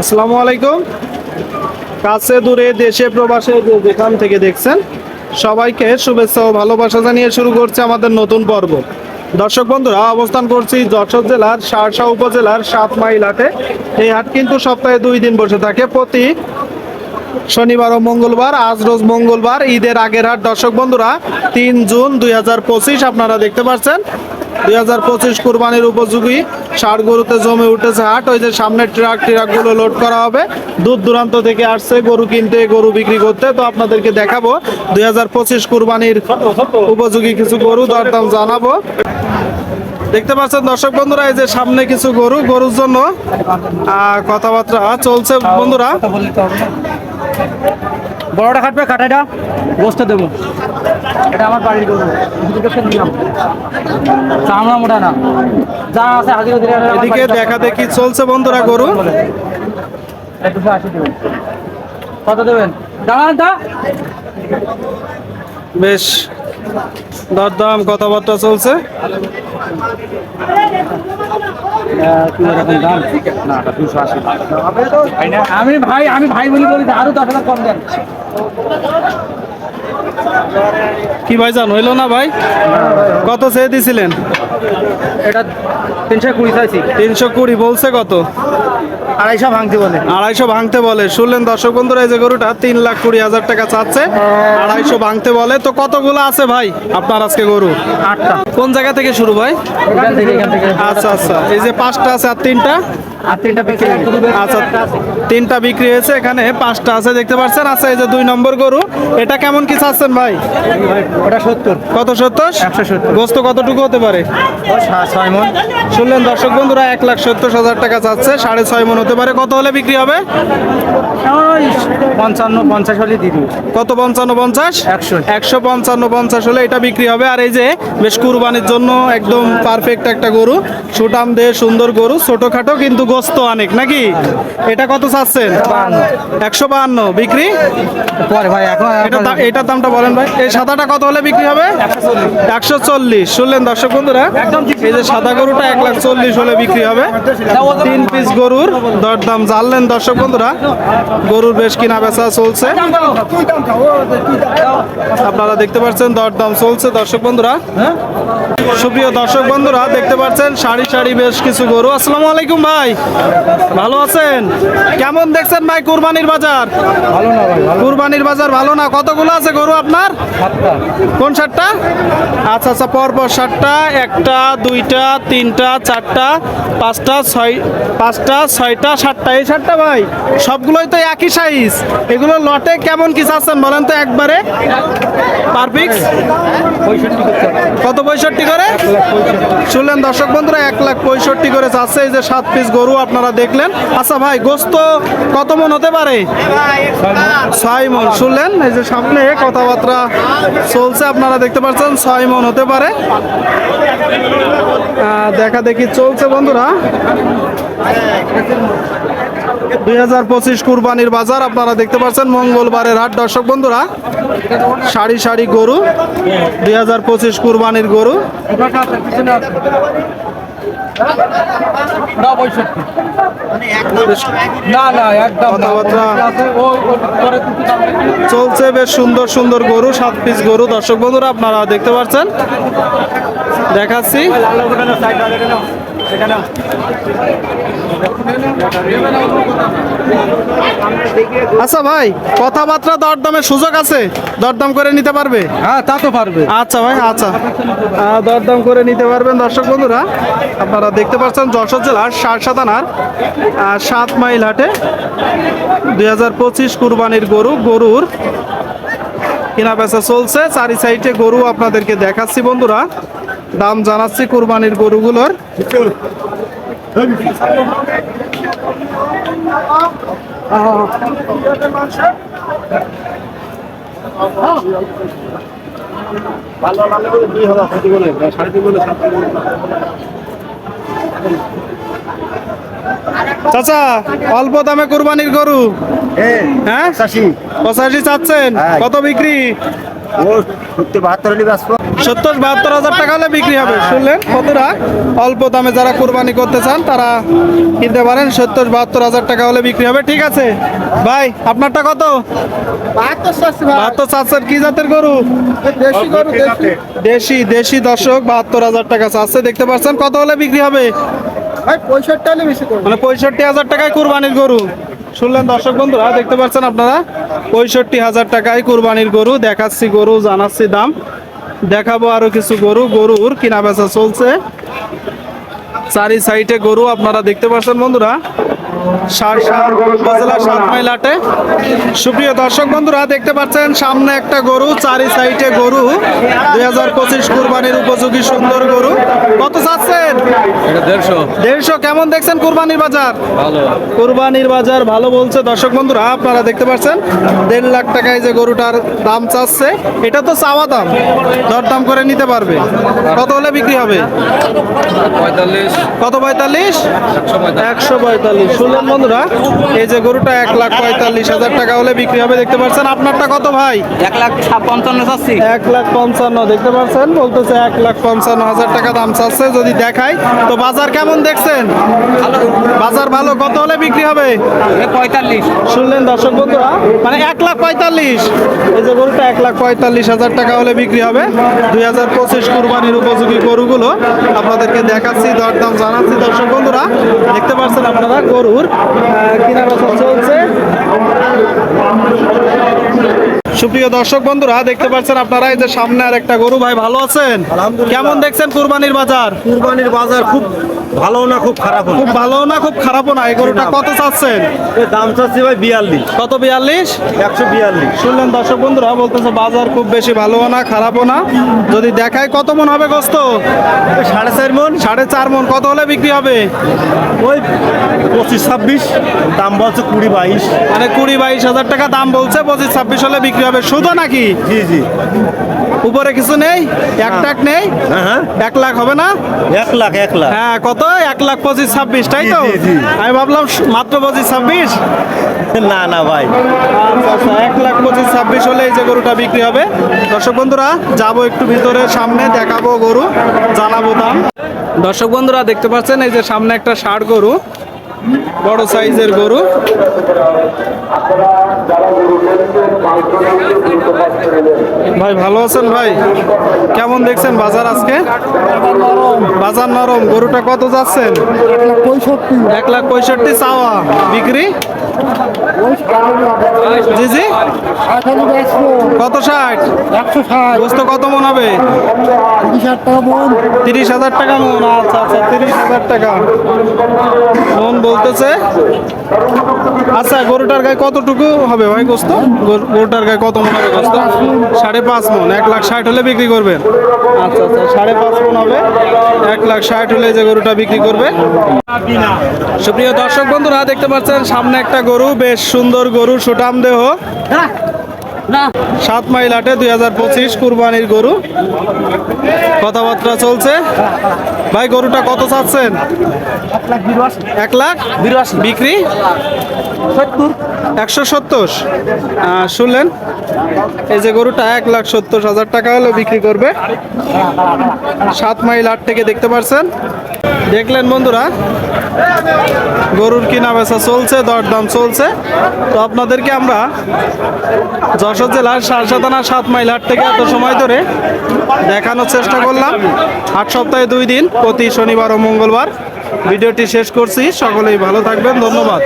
আসসালামু আলাইকুম। কাছে দূরে, দেশে, প্রবাসে যেখান থেকে দেখছেন, সবাইকে শুভেচ্ছা ও ভালোবাসা জানিয়ে শুরু করছে আমাদের নতুন পর্ব। দর্শক বন্ধুরা, অবস্থান করছি যশোর জেলার সারসা উপজেলার সাত মাইল হাটে। এই হাট কিন্তু সপ্তাহে দুই দিন বসে থাকে। প্রতি শনিবার ও মঙ্গলবার, আজ রোজ মঙ্গলবার, ঈদের আগের হাট। দর্শক বন্ধুরা, তিন জুন দুই হাজার পঁচিশ, আপনারা দেখতে পাচ্ছেন, দুই হাজার পঁচিশ কুরবানির উপযোগী ষাট গরুতে জমে উঠেছে হাট। ওই যে সামনে ট্রাক, ট্রাকগুলো লোড করা হবে। দূর দূরান্ত থেকে আসছে, গরু কিনতে, গরু বিক্রি করতে। তো আপনাদেরকে দেখাবো, দুই হাজার পঁচিশ কুরবানির উপযোগী কিছু গরু, দরদাম জানাব। দেখতে পাচ্ছেন দর্শক বন্ধুরা এই যে সামনে কিছু গরু গরুর জন্য কথাবার্তা চলছে বন্ধুরা। বড়টা কাটবে কাটাইটা বসতে দেবো। এটা আমার বাড়ির গরু নিলাম চামড়া মোটা না। যা আছে হাজিরা এদিকে দেখা দেখি চলছে বন্ধুরা গরু। দুশো আশি দেবেন। কত দেবেন? দাঁড়ান তা। বেশ দরদাম কথাবার্তা চলছে। আমি ভাই আমি ভাই বলি বলি আরও দশ হাজার কম দেন কি ভাই জান হইল না ভাই? কত চেয়ে দিছিলেন? এটা তিনশো কুড়ি চাইছি। তিনশো কুড়ি বলছে কত? আড়াইশো ভাঙতে বলে। আড়াইশো ভাঙতে বলে। শুনলেন দর্শক বন্ধুরা এই যে গরুটা তিন লাখ কুড়ি হাজার টাকা চাচ্ছে। আড়াইশো ভাঙতে বলে। তো কতগুলো আছে ভাই আপনার আজকে গরু? আটটা। কোন জায়গা থেকে শুরু ভাই? আচ্ছা আচ্ছা। এই যে পাঁচটা আছে আর তিনটা? আর তিনটা বিক্রি আচ্ছা তিনটা বিক্রি হয়েছে এখানে পাঁচটা আছে দেখতে পাচ্ছেন? আচ্ছা এই যে দুই নম্বর গরু এটা কেমন কি চাচ্ছেন ভাই? ওটা সত্তর। কত সত্তর? একশো সত্তর। গোস্ত কতটুকু হতে পারে? ছয় মন। শুনলেন দর্শক বন্ধুরা এক লাখ সত্তর হাজার টাকা চাচ্ছে সাড়ে ছয় মন হতে পারে। কত হলে বিক্রি হবে? পঞ্চান্ন পঞ্চাশ হলে দিবো। কত পঞ্চান্ন পঞ্চাশ? একশো। একশো পঞ্চান্ন পঞ্চাশ হলে এটা বিক্রি হবে। আর এই যে বেশ কুরবানির জন্য একদম পারফেক্ট একটা গরু সুটাম দে সুন্দর গরু ছোটখাটো কিন্তু গোস্ত অনেক নাকি? এটা কত চাচ্ছেন? একশো বাহান্ন। বিক্রি? পরে ভাই এখন এটা এটার দামটা বলেন ভাই। এই সাদাটা কত হলে বিক্রি হবে? একশো চল্লিশ। শুনলেন দর্শক বন্ধুরা? এই যে সাদা গরুটা এক লাখ চল্লিশ হলে বিক্রি হবে। তিন পিস গরুর দরদাম জানলেন দর্শক বন্ধুরা। গরুর বেশ কিনা বেচা চলছে। আপনারা দেখতে পাচ্ছেন দরদাম চলছে দর্শক বন্ধুরা। সুপ্রিয় দর্শক বন্ধুরা দেখতে পাচ্ছেন সারি সারি বেশ কিছু গরু। আসসালামু আলাইকুম ভাই। ভালো আছেন? কেমন দেখছেন ভাই কুরবানির বাজার? ভালো না ভাই কুরবানির বাজার ভালো না? কতগুলো আছে গরু আপনার? সাতটা। কোন সারটা আচ্ছা আচ্ছা পরপর সাতটা একটা দুইটা তিনটা চারটা পাঁচটা ছয় পাঁচটা ছয়টা সাতটা। এই সাতটা ভাই সবগুলোই তো একই সাইজ এগুলো লটে কেমন কি চাচ্ছেন বলেন তো একবারে? কত পঁয়ষট্টি করে? শুনলেন দর্শক বন্ধুরা, এক লাখ পঁয়ষট্টি করে চাচ্ছে এই যে সাত পিস গরু আপনারা দেখলেন। আচ্ছা ভাই, গোস্ত কত মন হতে পারে? ছয় মন। শুনলেন, এই যে সামনে কথাবার্তা চলছে, আপনারা দেখতে পাচ্ছেন, ছয় মন হতে পারে। দেখা দেখি চলছে বন্ধুরা। দুই হাজার পঁচিশ কুরবানির বাজার আপনারা দেখতে পাচ্ছেন। মঙ্গলবারের হাট। দর্শক বন্ধুরা, সারি সারি গরু, দুই হাজার পঁচিশ কুরবানির গরু। চলছে বেশ সুন্দর সুন্দর গরু, সাত পিস গরু। দর্শক বন্ধুরা, আপনারা দেখতে পাচ্ছেন। দেখাচ্ছি। আচ্ছা ভাই কথাবার্তা দরদামের সুযোগ আছে? দরদাম করে নিতে পারবে? হ্যাঁ তা তো পারবে। আচ্ছা ভাই আচ্ছা। দরদাম করে নিতে পারবেন দর্শক বন্ধুরা। আপনারা দেখতে পাচ্ছেন যশোর জেলার সারসা থানার সাত মাইল হাটে দুই হাজার পঁচিশ কুরবানির গরু গরুর কেনা বেচা চলছে। চারি সাইডে গরু আপনাদেরকে দেখাচ্ছি বন্ধুরা। দাম জানাচ্ছি কুরবানির গরুগুলোর। চাচা অল্প দামে কুরবানির গরু। হ্যাঁ? পঁচাশি চাচ্ছেন। হ্যাঁ। কত বিক্রি? ও বাহাত্তর হলে ব্যস্ত সত্তর বাহাত্তর হাজার টাকা হলে বিক্রি হবে। শুনলেন? কতটা অল্প দামে যারা কোরবানি করতে চান তারা কিনতে পারেন। সত্তর বাহাত্তর হাজার টাকা হলে বিক্রি হবে। ঠিক আছে? ভাই আপনারটা কত? বাহাত্তর চাচ্ছেন কি জাতের গরু? দেশি দেশি। দর্শক বাহাত্তর হাজার টাকা চাচ্ছে। দেখতে পাচ্ছেন কত হলে বিক্রি হবে? মানে পঁয়ষট্টি হাজার টাকায় কুরবানির গরু। শুনলেন দর্শক বন্ধুরা দেখতে পাচ্ছেন আপনারা? পঁয়ষট্টি হাজার টাকায় কুরবানির গরু দেখাচ্ছি গরু জানাচ্ছি দাম। দেখাবো আরও কিছু গরু। গরুর কিনা বেচা চলছে। চারি সাইডে গরু আপনারা দেখতে পাচ্ছেন বন্ধুরা। উপজেলা সাত মাইল সুপ্রিয় দর্শক বন্ধুরা দেখতে পাচ্ছেন সামনে একটা গরু চারি সাইডে গরু। দুই হাজার পঁচিশ কুরবানির উপযোগী সুন্দর গরু। কত চাচ্ছেন? দেড়শো। দেড়শো। কেমন দেখছেন কুরবানির বাজার? ভালো। কুরবানির বাজার ভালো বলছে দর্শক বন্ধুরা আপনারা দেখতে পাচ্ছেন দেড় লাখ টাকায় যে গরুটার দাম চাচ্ছে এটা তো চাওয়া দাম। দরদাম করে নিতে পারবে। কত হলে বিক্রি হবে? পঁয়তাল্লিশ। কত পঁয়তাল্লিশ? একশো পঁয়তাল্লিশ। একশো পঁয়তাল্লিশ। শুনলেন বন্ধুরা এই যে গরুটা এক লাখ পঁয়তাল্লিশ হাজার টাকা হলে বিক্রি হবে দেখতে পাচ্ছেন আপনারটা কত ভাই? এক লাখ পঞ্চান্ন চাচ্ছি। এক লাখ পঞ্চান্ন দেখতে পাচ্ছেন? বলতেছে এক লাখ পঞ্চান্ন হাজার টাকা দাম চাচ্ছে যদি দেখাই। তো বাজার কেমন দেখছেন? বাজার ভালো কত হলে বিক্রি হবে? পঁয়তাল্লিশ। শুনলেন দর্শক বন্ধুরা মানে এক লাখ পঁয়তাল্লিশ। এই যে গরুটা এক লাখ পঁয়তাল্লিশ হাজার টাকা হলে বিক্রি হবে। দুই হাজার পঁচিশ কুরবানির উপযোগী গরুগুলো আপনাদেরকে দেখাচ্ছি দরদাম জানাচ্ছি দর্শক বন্ধুরা। দেখতে পাচ্ছেন আপনারা গরুর কিনা বেচা চলছে? সুপ্রিয় দর্শক বন্ধুরা দেখতে পাচ্ছেন আপনারা এই যে সামনে আর একটা গরু। ভাই ভালো আছেন? কেমন দেখছেন কুরবানির বাজার? কুরবানির বাজার খুব ভালো না খুব খারাপ খুব ভালো না খুব খারাপও না? এই গরুটা কত চাচ্ছেন? দাম চাচ্ছি ভাই বিয়াল্লিশ। কত বিয়াল্লিশ? একশো বিয়াল্লিশ। শুনলেন দর্শক বন্ধুরা বলতেছে বাজার খুব বেশি ভালোও না খারাপও না। যদি দেখায় কত মন হবে গোস্ত? সাড়ে চার মন। সাড়ে চার মন। কত হলে বিক্রি হবে? ওই পঁচিশ ছাব্বিশ দাম বলছে কুড়ি বাইশ। মানে কুড়ি বাইশ হাজার টাকা দাম বলছে পঁচিশ ছাব্বিশ হলে বিক্রি হবে। শুধু নাকি? জি জি। উপরে কিছু নেই এক টাক নেই? হ্যাঁ হ্যাঁ। এক লাখ হবে না? এক লাখ এক লাখ। হ্যাঁ কত? এক লাখ পঁচিশ ছাব্বিশ তাই তো। আমি ভাবলাম মাত্র পঁচিশ ছাব্বিশ। না না ভাই। আচ্ছা আচ্ছা এক লাখ পঁচিশ ছাব্বিশ হলে এই যে গরুটা বিক্রি হবে। দর্শক বন্ধুরা যাব একটু ভিতরে সামনে দেখাবো গরু জানাব দাম। দর্শক বন্ধুরা দেখতে পাচ্ছেন এই যে সামনে একটা ষাট গরু। বড় সাইজের গরু। ভাই ভালো আছেন ভাই? কেমন দেখছেন বাজার আজকে? বাজার নরম। গরুটা কত যাচ্ছেন? এক লাখ পঁয়ষট্টি। চাওয়া। বিক্রি? জি জি। কত ষাট? একশো ষাট গোস্ত কত মন হবে? তিরিশ হাজার টাকা মন। আচ্ছা আচ্ছা তিরিশ হাজার টাকা। মন বলতেছে। আচ্ছা গরুটার গায়ে কতটুকু হবে ভাই গোস্ত? গরু- গরুটার গায়ে কত মন হবে গোস্ত? সাড়ে পাঁচ মন, এক লাখ ষাট হলে বিক্রি করবেন। আচ্ছা আচ্ছা সাড়ে পাঁচ মন হবে। এক লাখ ষাট হলে যে গরুটা বিক্রি করবে। সুপ্রিয় দর্শক বন্ধুরা দেখতে পাচ্ছেন সামনে একটা গরু বেশ সুন্দর গরু সুটাম দেহ। সাত মাইল আটে দুই হাজার পঁচিশ কুরবানির গরু। কথাবার্তা চলছে। ভাই গরুটা কত চাচ্ছেন? এক লাখ বিক্রি? একশো সত্তর। শুনলেন? এই যে গরুটা এক লাখ সত্তর হাজার টাকা হলে বিক্রি করবে। সাত মাইল আট থেকে দেখতে পাচ্ছেন। দেখলেন বন্ধুরা? গরুর কিনা বেচা চলছে, দরদাম চলছে। তো আপনাদেরকে আমরা যশোর জেলার সারসাদানা সাত মাইল হাট থেকে এত সময় ধরে দেখানোর চেষ্টা করলাম। আট সপ্তাহে দুই দিন, প্রতি শনিবার ও মঙ্গলবার। ভিডিওটি শেষ করছি, সকলেই ভালো থাকবেন, ধন্যবাদ।